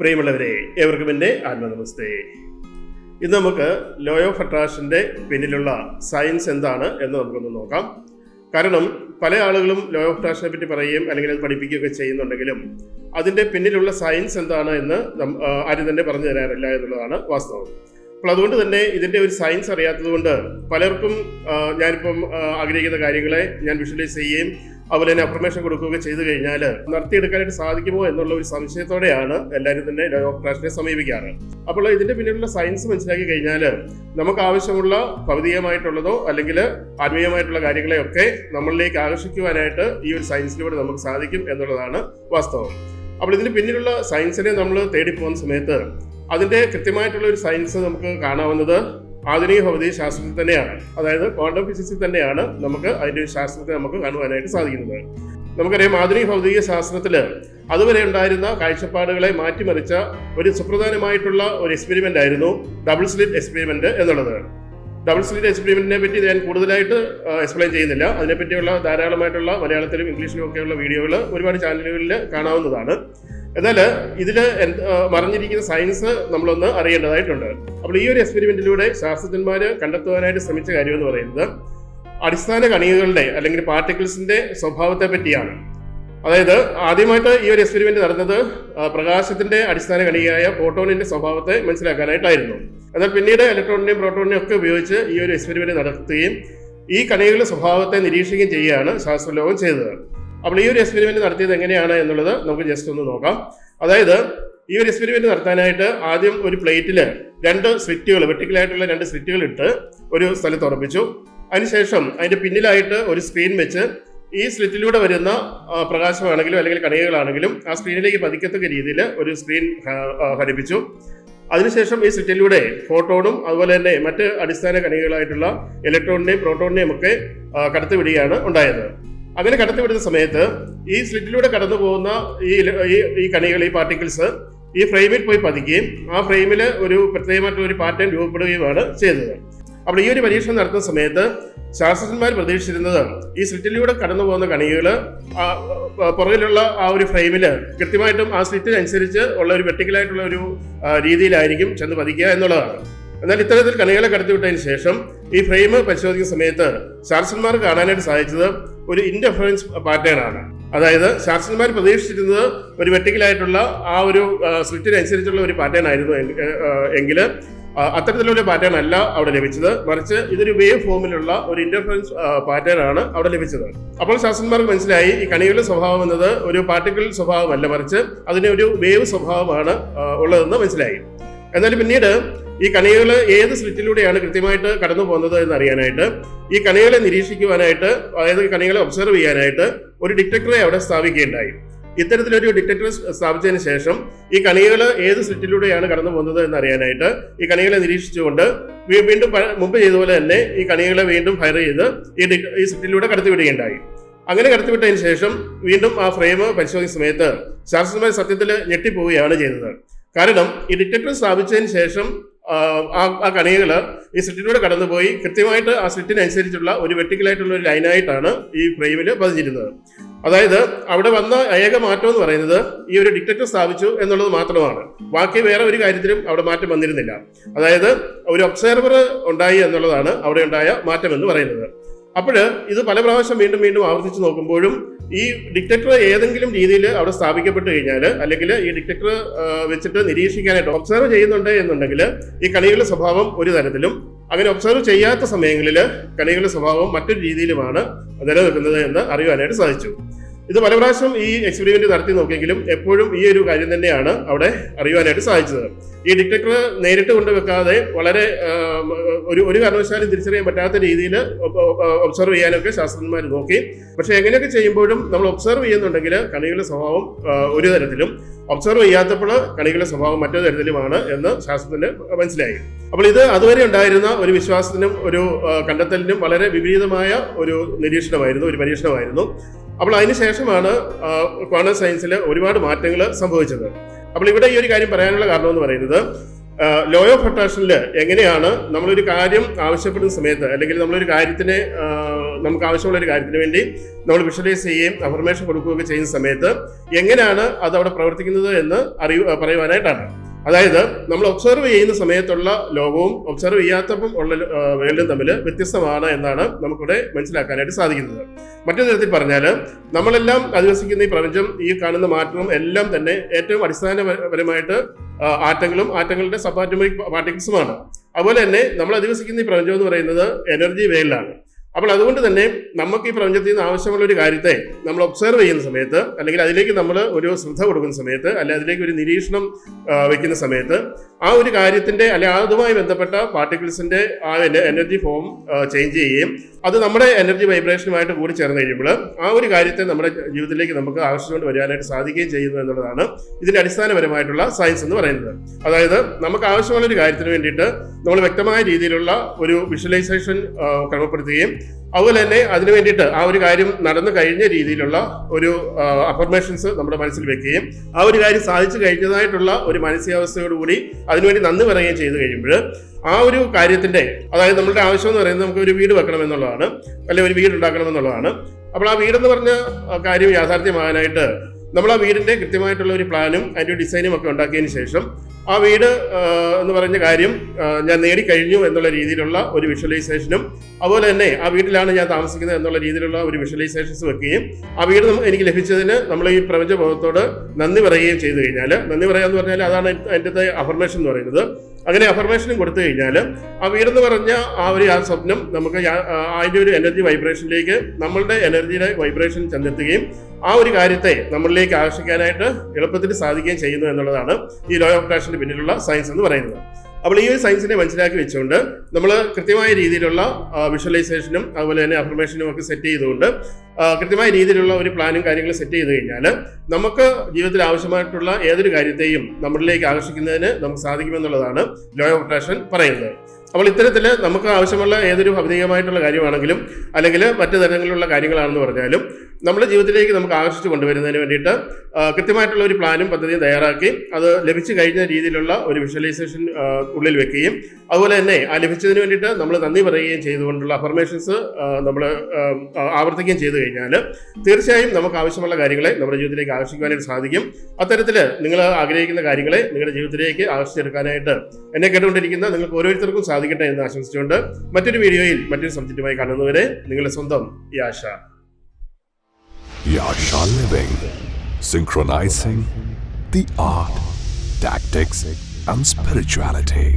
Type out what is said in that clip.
പ്രിയമുള്ളവരെ ഏവർക്കും എന്റെ ആത്മനമസ്തേ. ഇന്ന് നമുക്ക് ലോ ഓഫ് അട്രാക്ഷന്റെ പിന്നിലുള്ള സയൻസ് എന്താണ് എന്ന് നമുക്കൊന്ന് നോക്കാം. കാരണം പല ആളുകളും ലോ ഓഫ് അട്രാക്ഷനെ പറ്റി പറയുകയും അല്ലെങ്കിൽ അത് പഠിപ്പിക്കുകയൊക്കെ ചെയ്യുന്നുണ്ടെങ്കിലും അതിന്റെ പിന്നിലുള്ള സയൻസ് എന്താണ് എന്ന് ആരും തന്നെ പറഞ്ഞു തരാറില്ല എന്നുള്ളതാണ് വാസ്തവം. അപ്പോൾ അതുകൊണ്ട് തന്നെ ഇതിന്റെ ഒരു സയൻസ് അറിയാത്തത് കൊണ്ട് പലർക്കും ഞാനിപ്പം ആഗ്രഹിക്കുന്ന കാര്യങ്ങളെ ഞാൻ വിഷ്വലൈസ് ചെയ്യുകയും അതുപോലെ തന്നെ അപ്രമേഷൻ കൊടുക്കുകയൊക്കെ ചെയ്തു കഴിഞ്ഞാൽ നടത്തിയെടുക്കാനായിട്ട് സാധിക്കുമോ എന്നുള്ള ഒരു സംശയത്തോടെയാണ് എല്ലാവരും തന്നെ അട്രാക്ഷനെ സമീപിക്കാറ്. അപ്പോൾ ഇതിന്റെ പിന്നിലുള്ള സയൻസ് മനസ്സിലാക്കി കഴിഞ്ഞാൽ നമുക്ക് ആവശ്യമുള്ള ഭൗതികമായിട്ടുള്ളതോ അല്ലെങ്കിൽ ആത്മീയമായിട്ടുള്ള കാര്യങ്ങളെയൊക്കെ നമ്മളിലേക്ക് ആകർഷിക്കുവാനായിട്ട് ഈ ഒരു സയൻസിലൂടെ നമുക്ക് സാധിക്കും എന്നുള്ളതാണ് വാസ്തവം. അപ്പോൾ ഇതിന് പിന്നിലുള്ള സയൻസിനെ നമ്മൾ തേടി പോകുന്ന സമയത്ത് അതിന്റെ കൃത്യമായിട്ടുള്ള ഒരു സയൻസ് നമുക്ക് കാണാവുന്നത് ആധുനിക ഭൗതിക ശാസ്ത്രത്തിൽ തന്നെയാണ്. അതായത് ക്വാണ്ടം ഫിസിക്സിൽ തന്നെയാണ് നമുക്ക് അതിന്റെ ഒരു ശാസ്ത്രത്തെ നമുക്ക് കാണുവാനായിട്ട് സാധിക്കുന്നത്. നമുക്കറിയാം ആധുനിക ഭൗതിക ശാസ്ത്രത്തിൽ അതുവരെ ഉണ്ടായിരുന്ന കാഴ്ചപ്പാടുകളെ മാറ്റിമറിച്ച ഒരു സുപ്രധാനമായിട്ടുള്ള ഒരു എക്സ്പെരിമെന്റ് ആയിരുന്നു ഡബിൾ സ്ലിറ്റ് എക്സ്പെരിമെന്റ് എന്നുള്ളത്. ഡബിൾ സ്ലിറ്റ് എക്സ്പെരിമെന്റിനെ പറ്റി ഞാൻ കൂടുതലായിട്ട് എക്സ്പ്ലെയിൻ ചെയ്യുന്നില്ല. അതിനെപ്പറ്റിയുള്ള ധാരാളമായിട്ടുള്ള മലയാളത്തിലും ഇംഗ്ലീഷിലും ഒക്കെയുള്ള വീഡിയോകൾ ഒരുപാട് ചാനലുകളിൽ കാണാവുന്നതാണ്. എന്നാൽ ഇതിൽ മറിഞ്ഞിരിക്കുന്ന സയൻസ് നമ്മളൊന്ന് അറിയേണ്ടതായിട്ടുണ്ട്. അപ്പോൾ ഈ ഒരു എക്സ്പെരിമെന്റിലൂടെ ശാസ്ത്രജ്ഞന്മാർ കണ്ടെത്തുവാനായിട്ട് ശ്രമിച്ച കാര്യം എന്ന് പറയുന്നത് അടിസ്ഥാന കണികകളുടെ അല്ലെങ്കിൽ പാർട്ടിക്കിൾസിന്റെ സ്വഭാവത്തെ പറ്റിയാണ്. അതായത് ആദ്യമായിട്ട് ഈ ഒരു എക്സ്പെരിമെന്റ് നടന്നത് പ്രകാശത്തിന്റെ അടിസ്ഥാന കണികയായ പ്രോട്ടോണിന്റെ സ്വഭാവത്തെ മനസ്സിലാക്കാനായിട്ടായിരുന്നു. എന്നാൽ പിന്നീട് ഇലക്ട്രോണിനെയും പ്രോട്ടോണിനെയും ഒക്കെ ഉപയോഗിച്ച് ഈ ഒരു എക്സ്പെരിമെന്റ് നടത്തുകയും ഈ കണികളുടെ സ്വഭാവത്തെ നിരീക്ഷിക്കുകയും ചെയ്യുകയാണ് ശാസ്ത്രലോകം ചെയ്തത്. അപ്പോൾ ഈ ഒരു എക്സ്പെരിമെന്റ് നടത്തിയത് എങ്ങനെയാണ് എന്നുള്ളത് നമുക്ക് ജസ്റ്റ് ഒന്ന് നോക്കാം. അതായത് ഈ ഒരു എക്സ്പെരിമെന്റ് നടത്താനായിട്ട് ആദ്യം ഒരു പ്ലേറ്റിൽ രണ്ട് സ്ലിറ്റുകൾ വെട്ടിക്കലായിട്ടുള്ള രണ്ട് സ്ലിറ്റുകൾ ഇട്ട് ഒരു സ്ഥലത്ത് ഉറപ്പിച്ചു. അതിനുശേഷം അതിന്റെ പിന്നിലായിട്ട് ഒരു സ്ക്രീൻ വെച്ച് ഈ സ്ലിറ്റിലൂടെ വരുന്ന പ്രകാശമാണെങ്കിലും അല്ലെങ്കിൽ കണികകളാണെങ്കിലും ആ സ്ക്രീനിലേക്ക് പതിക്കത്തക്ക രീതിയിൽ ഒരു സ്ക്രീൻ ഹരിപ്പിച്ചു അതിനുശേഷം ഈ സ്ലിറ്റിലൂടെ ഫോട്ടോണും അതുപോലെ തന്നെ മറ്റ് അടിസ്ഥാന കണികകളായിട്ടുള്ള ഇലക്ട്രോണിനെയും പ്രോട്ടോണിനെയും ഒക്കെ കടത്തിവിടുകയാണ് ഉണ്ടായത്. അങ്ങനെ കടത്തിവിടുന്ന സമയത്ത് ഈ സ്ലിറ്റിലൂടെ കടന്നു പോകുന്ന ഈ ഈ- കണികൾ ഈ പാർട്ടിക്കിൾസ് ഈ ഫ്രെയിമിൽ പോയി പതിക്കുകയും ആ ഫ്രെയിമിൽ ഒരു പ്രത്യേകമായിട്ടുള്ള ഒരു പാറ്റേൺ രൂപപ്പെടുകയുമാണ് ചെയ്തത്. അപ്പോൾ ഈ ഒരു പരീക്ഷണം നടത്തുന്ന സമയത്ത് ശാസ്ത്രജ്ഞന്മാർ പ്രതീക്ഷിച്ചിരുന്നത് ഈ സ്ലിറ്റിലൂടെ കടന്നു പോകുന്ന കണികൾ പുറകിലുള്ള ആ ഒരു ഫ്രെയിമിൽ കൃത്യമായിട്ടും ആ സ്ലിറ്റിനനുസരിച്ച് ഉള്ള ഒരു വെട്ടിക്കലായിട്ടുള്ള ഒരു രീതിയിലായിരിക്കും ചെന്ന് പതിക്കുക എന്നുള്ളതാണ്. എന്നാൽ ഇത്തരത്തിൽ കണികളെ കടത്തിവിട്ടതിന് ശേഷം ഈ ഫ്രെയിം പരിശോധിക്കുന്ന സമയത്ത് ശാസ്ത്രന്മാർ കാണാനായിട്ട് സാധിച്ചത് ഒരു ഇൻഡഫറൻസ് പാറ്റേൺ ആണ്. അതായത് ശാസ്ത്രന്മാർ പ്രതീക്ഷിച്ചിരുന്നത് ഒരു വെട്ടിക്കലായിട്ടുള്ള ആ ഒരു സ്ലിറ്റിനനുസരിച്ചുള്ള ഒരു പാറ്റേൺ ആയിരുന്നു എങ്കിൽ അത്തരത്തിലുള്ള പാറ്റേൺ അല്ല അവിടെ ലഭിച്ചത്. മറിച്ച് ഇതൊരു വേവ് ഫോമിലുള്ള ഒരു ഇന്റർഫറൻസ് പാറ്റേൺ ആണ് അവിടെ ലഭിച്ചത്. അപ്പോൾ ശാസ്ത്രന്മാർക്ക് മനസ്സിലായി ഈ കണികളുടെ സ്വഭാവം എന്നത് ഒരു പാർട്ടിക്കിൾ സ്വഭാവമല്ല. മറിച്ച് അതിന് ഒരു വേവ് സ്വഭാവമാണ് ഉള്ളതെന്ന് മനസ്സിലായി. എന്നാൽ പിന്നീട് ഈ കണികൾ ഏത് സ്ലിറ്റിലൂടെയാണ് കൃത്യമായിട്ട് കടന്നു പോകുന്നത് എന്ന് അറിയാനായിട്ട് ഈ കണികളെ നിരീക്ഷിക്കുവാനായിട്ട് അതായത് കണികളെ ഒബ്സർവ് ചെയ്യാനായിട്ട് ഒരു ഡിറ്റക്ടറെ അവിടെ സ്ഥാപിക്കുകയുണ്ടായി. ഇത്തരത്തിലൊരു ഡിറ്റക്ടർ സ്ഥാപിച്ചതിന് ശേഷം ഈ കണികൾ ഏത് സ്ലിറ്റിലൂടെയാണ് കടന്നു പോകുന്നത് എന്ന് അറിയാനായിട്ട് ഈ കണികളെ നിരീക്ഷിച്ചുകൊണ്ട് വീണ്ടും മുമ്പ് ചെയ്തതുപോലെ തന്നെ ഈ കണികളെ വീണ്ടും ഫയർ ചെയ്ത് ഈ ഈ സ്ലിറ്റിലൂടെ കടത്തിവിടുകയുണ്ടായി. അങ്ങനെ കടത്തിവിട്ടതിന് ശേഷം വീണ്ടും ആ ഫ്രെയിം പരിശോധിക്കുന്ന സമയത്ത് ശാസ്ത്രജ്ഞന്മാർ സത്യത്തിൽ ഞെട്ടിപ്പോവുകയാണ് ചെയ്തത്. കാരണം ഈ ഡിറ്റക്ടർ സ്ഥാപിച്ചതിന് ശേഷം ആ, ആ കണികൾ ഈ സ്ലിറ്റിലൂടെ കടന്നുപോയി കൃത്യമായിട്ട് ആ സ്ലിറ്റിനനുസരിച്ചുള്ള ഒരു വെട്ടിക്കലായിട്ടുള്ള ഒരു ലൈനായിട്ടാണ് ഈ ഫ്രെയിമിൽ പതിഞ്ഞിരുന്നത്. അതായത് അവിടെ വന്ന ഏക മാറ്റം എന്ന് പറയുന്നത് ഈ ഒരു ഡിറ്റക്ടർ സ്ഥാപിച്ചു എന്നുള്ളത് മാത്രമാണ്. ബാക്കി വേറെ ഒരു കാര്യത്തിലും അവിടെ മാറ്റം വന്നിരുന്നില്ല. അതായത് ഒരു ഒബ്സർവർ ഉണ്ടായി എന്നുള്ളതാണ് അവിടെ ഉണ്ടായ മാറ്റം എന്ന് പറയുന്നത്. അപ്പോൾ ഇത് പല പ്രാവശ്യം വീണ്ടും വീണ്ടും ആവർത്തിച്ച് നോക്കുമ്പോഴും ഈ ഡിറ്റക്ടർ ഏതെങ്കിലും രീതിയിൽ അവിടെ സ്ഥാപിക്കപ്പെട്ട് കഴിഞ്ഞാൽ അല്ലെങ്കിൽ ഈ ഡിറ്റക്ടർ വെച്ചിട്ട് നിരീക്ഷിക്കാനായിട്ട് ഒബ്സർവ് ചെയ്യുന്നുണ്ട് എന്നുണ്ടെങ്കിൽ ഈ കണികളുടെ സ്വഭാവം ഒരു തരത്തിലും അങ്ങനെ ഒബ്സർവ് ചെയ്യാത്ത സമയങ്ങളിൽ കണികളുടെ സ്വഭാവം മറ്റൊരു രീതിയിലുമാണ് നിലനിൽക്കുന്നത് എന്ന് അറിയുവാനായിട്ട് സാധിച്ചു. ഇത് പല പ്രാവശ്യം ഈ എക്സ്പെരിമെന്റ് നടത്തി നോക്കിയെങ്കിലും എപ്പോഴും ഈ ഒരു കാര്യം തന്നെയാണ് അവിടെ അറിയുവാനായിട്ട് സാധിച്ചത്. ഈ ഡിറ്റക്ടർ നേരിട്ട് കൊണ്ടുവെക്കാതെ വളരെ ഒരു ഒരു കാരണവശാലും തിരിച്ചറിയാൻ പറ്റാത്ത രീതിയിൽ ഒബ്സർവ് ചെയ്യാനൊക്കെ ശാസ്ത്രജ്ഞന്മാർ നോക്കി. പക്ഷെ എങ്ങനെയൊക്കെ ചെയ്യുമ്പോഴും നമ്മൾ ഒബ്സർവ് ചെയ്യുന്നുണ്ടെങ്കിൽ കണികളുടെ സ്വഭാവം ഒരു തരത്തിലും. ഒബ്സർവ് ചെയ്യാത്തപ്പോൾ കണികളുടെ സ്വഭാവം മറ്റൊരു തരത്തിലുമാണ് എന്ന് ശാസ്ത്രത്തിന് മനസ്സിലായി. അപ്പോൾ ഇത് അതുവരെ ഉണ്ടായിരുന്ന ഒരു വിശ്വാസത്തിനും ഒരു കണ്ടെത്തലിനും വളരെ വിപരീതമായ ഒരു നിരീക്ഷണമായിരുന്നു ഒരു പരീക്ഷണമായിരുന്നു. അപ്പോൾ അതിന് ശേഷമാണ് ക്വാണ്ടം സയൻസിൽ ഒരുപാട് മാറ്റങ്ങൾ സംഭവിച്ചത്. അപ്പോൾ ഇവിടെ ഈ ഒരു കാര്യം പറയാനുള്ള കാരണം എന്ന് പറയുന്നത് ലോ ഓഫ് അട്രാക്ഷനിൽ എങ്ങനെയാണ് നമ്മളൊരു കാര്യം ആവശ്യപ്പെടുന്ന സമയത്ത് അല്ലെങ്കിൽ നമ്മളൊരു കാര്യത്തിന് നമുക്ക് ആവശ്യമുള്ള ഒരു കാര്യത്തിന് വേണ്ടി നമ്മൾ വിഷ്വലൈസ് ചെയ്യുകയും അഫർമേഷൻ കൊടുക്കുകയൊക്കെ ചെയ്യുന്ന സമയത്ത് എങ്ങനെയാണ് അത് അവിടെ പ്രവർത്തിക്കുന്നത് എന്ന് അറിയു പറയുവാനായിട്ടാണ്. അതായത് നമ്മൾ ഒബ്സർവ് ചെയ്യുന്ന സമയത്തുള്ള ലോകവും ഒബ്സർവ് ചെയ്യാത്തപ്പം ഉള്ള വേൾഡും തമ്മിൽ വ്യത്യസ്തമാണ് എന്നാണ് നമുക്കിവിടെ മനസ്സിലാക്കാനായിട്ട് സാധിക്കുന്നത്. മറ്റൊരു തരത്തിൽ പറഞ്ഞാൽ നമ്മളെല്ലാം അധിവസിക്കുന്ന ഈ പ്രപഞ്ചം ഈ കാണുന്ന മാറ്റവും എല്ലാം തന്നെ ഏറ്റവും അടിസ്ഥാനപരമായിട്ട് ആറ്റങ്ങളും ആറ്റങ്ങളുടെ സബ് ആറ്റോമിക് പാർട്ടിക്കിൾസുമാണ്. അതുപോലെ തന്നെ നമ്മൾ അധിവസിക്കുന്ന ഈ പ്രപഞ്ചം എന്ന് പറയുന്നത് എനർജി വേൾഡാണ് അപ്പോൾ അതുകൊണ്ട് തന്നെ നമുക്ക് ഈ പ്രപഞ്ചത്തിൽ നിന്ന് ആവശ്യമുള്ള ഒരു കാര്യത്തെ നമ്മൾ ഒബ്സർവ് ചെയ്യുന്ന സമയത്ത് അല്ലെങ്കിൽ അതിലേക്ക് നമ്മൾ ഒരു ശ്രദ്ധ കൊടുക്കുന്ന സമയത്ത് അല്ലെങ്കിൽ അതിലേക്ക് ഒരു നിരീക്ഷണം വയ്ക്കുന്ന സമയത്ത് ആ ഒരു കാര്യത്തിന്റെ അല്ലെ അതുമായി ബന്ധപ്പെട്ട പാർട്ടിക്കിൾസിന്റെ ആ എനർജി ഫോം ചേഞ്ച് ചെയ്യുകയും അത് നമ്മുടെ എനർജി വൈബ്രേഷനുമായിട്ട് കൂടി ചേർന്ന് കഴിയുമ്പോൾ ആ ഒരു കാര്യത്തെ നമ്മുടെ ജീവിതത്തിലേക്ക് നമുക്ക് ആകർഷിച്ചുകൊണ്ട് വരാനായിട്ട് സാധിക്കുകയും ചെയ്യുന്നു എന്നുള്ളതാണ് ഇതിന്റെ അടിസ്ഥാനപരമായിട്ടുള്ള സയൻസ് എന്ന് പറയുന്നത്. അതായത് നമുക്ക് ആവശ്യമുള്ള ഒരു കാര്യത്തിന് വേണ്ടിയിട്ട് നമ്മൾ വ്യക്തമായ രീതിയിലുള്ള ഒരു വിഷ്വലൈസേഷൻ ക്രമപ്പെടുത്തുകയും അതുപോലെ തന്നെ അതിനു വേണ്ടിയിട്ട് ആ ഒരു കാര്യം നടന്നു കഴിഞ്ഞ രീതിയിലുള്ള ഒരു അഫർമേഷൻസ് നമ്മുടെ മനസ്സിൽ വെക്കുകയും ആ ഒരു കാര്യം സാധിച്ചു കഴിഞ്ഞതായിട്ടുള്ള ഒരു മാനസികാവസ്ഥയോടുകൂടി അതിനുവേണ്ടി നന്ദി പറയുകയും ചെയ്തു കഴിയുമ്പോൾ ആ ഒരു കാര്യത്തിന്റെ അതായത് നമ്മളുടെ ആവശ്യം എന്ന് പറയുന്നത് നമുക്ക് ഒരു വീട് വെക്കണം എന്നുള്ളതാണ് അല്ലെങ്കിൽ ഒരു വീട് ഉണ്ടാക്കണം എന്നുള്ളതാണ് അപ്പോൾ ആ വീടെന്ന് പറഞ്ഞ കാര്യം യാഥാർത്ഥ്യമാകാനായിട്ട് നമ്മൾ ആ വീടിന്റെ കൃത്യമായിട്ടുള്ള ഒരു പ്ലാനും അതിന്റെ ഡിസൈനും ഒക്കെ ഉണ്ടാക്കിയതിന് ശേഷം ആ വീട് എന്ന് പറഞ്ഞ കാര്യം ഞാൻ നേടിക്കഴിഞ്ഞു എന്നുള്ള രീതിയിലുള്ള ഒരു വിഷ്വലൈസേഷനും അതുപോലെ തന്നെ ആ വീട്ടിലാണ് ഞാൻ താമസിക്കുന്നത് എന്നുള്ള രീതിയിലുള്ള ഒരു വിഷ്വലൈസേഷൻസ് വെക്കുകയും ആ വീട് എനിക്ക് ലഭിച്ചതിന് നമ്മൾ ഈ പ്രപഞ്ചബോധത്തോട് നന്ദി പറയുകയും ചെയ്തു കഴിഞ്ഞാൽ നന്ദി പറയുക എന്ന് പറഞ്ഞാൽ അതാണ് അതിന്റെ അഫർമേഷൻ എന്ന് പറയുന്നത്. അങ്ങനെ അഫർമേഷനും കൊടുത്തു കഴിഞ്ഞാൽ ആ വീടെന്ന് പറഞ്ഞ ആ ഒരു ആ സ്വപ്നം നമുക്ക് അതിന്റെ ഒരു എനർജി വൈബ്രേഷനിലേക്ക് നമ്മളുടെ എനർജിയുടെ വൈബ്രേഷൻ ചെന്നെത്തുകയും ആ ഒരു കാര്യത്തെ നമ്മളിലേക്ക് ആകർഷിക്കാനായിട്ട് എളുപ്പത്തിൽ സാധിക്കുകയും ചെയ്യുന്നു എന്നുള്ളതാണ് ഈ ലോ ഓഫ് അട്രാക്ഷന് പിന്നിലുള്ള സയൻസ് എന്ന് പറയുന്നത്. അപ്പോൾ ഈ ഒരു സയൻസിനെ മനസ്സിലാക്കി വെച്ചുകൊണ്ട് നമ്മൾ കൃത്യമായ രീതിയിലുള്ള വിഷ്വലൈസേഷനും അതുപോലെ തന്നെ അഫർമേഷനും ഒക്കെ സെറ്റ് ചെയ്തുകൊണ്ട് കൃത്യമായ രീതിയിലുള്ള ഒരു പ്ലാനും കാര്യങ്ങളും സെറ്റ് ചെയ്ത് കഴിഞ്ഞാൽ നമുക്ക് ജീവിതത്തിൽ ആവശ്യമായിട്ടുള്ള ഏതൊരു കാര്യത്തെയും നമ്മളിലേക്ക് ആകർഷിക്കുന്നതിന് നമുക്ക് സാധിക്കുമെന്നുള്ളതാണ് ലോ ഓഫ് പറയുന്നത്. അപ്പോൾ ഇത്തരത്തിൽ നമുക്ക് ആവശ്യമുള്ള ഏതൊരു ഭൗതികമായിട്ടുള്ള കാര്യമാണെങ്കിലും അല്ലെങ്കിൽ മറ്റു തരങ്ങളിലുള്ള കാര്യങ്ങളാണെന്ന് പറഞ്ഞാലും നമ്മുടെ ജീവിതത്തിലേക്ക് നമുക്ക് ആകർഷിച്ച് കൊണ്ടുവരുന്നതിന് വേണ്ടിയിട്ട് കൃത്യമായിട്ടുള്ള ഒരു പ്ലാനും പദ്ധതിയും തയ്യാറാക്കി അത് ലഭിച്ചു കഴിഞ്ഞ രീതിയിലുള്ള ഒരു വിഷ്വലൈസേഷൻ ഉള്ളിൽ വെക്കുകയും അതുപോലെ തന്നെ ആ ലഭിച്ചതിന് വേണ്ടിയിട്ട് നമ്മൾ നന്ദി പറയുകയും ചെയ്തുകൊണ്ടുള്ള അഫർമേഷൻസ് നമ്മൾ ആവർത്തിക്കുകയും ചെയ്തു കഴിഞ്ഞാൽ തീർച്ചയായും നമുക്ക് ആവശ്യമുള്ള കാര്യങ്ങളെ നമ്മുടെ ജീവിതത്തിലേക്ക് ആകർഷിക്കുവാനായിട്ട് സാധിക്കും. അത്തരത്തിൽ നിങ്ങൾ ആഗ്രഹിക്കുന്ന കാര്യങ്ങളെ നിങ്ങളുടെ ജീവിതത്തിലേക്ക് ആകർഷിച്ചെടുക്കാനായിട്ട് എന്നെ കേട്ടുകൊണ്ടിരിക്കുന്ന നിങ്ങൾക്ക് ഓരോരുത്തർക്കും സാധിക്കട്ടെ എന്ന് ആശംസിച്ചുകൊണ്ട് മറ്റൊരു വീഡിയോയിൽ മറ്റൊരു സബ്ജക്റ്റുമായി കാണുന്നവരെ നിങ്ങളുടെ സ്വന്തം യാഷ ആശ living synchronizing the art, tactics, and spirituality.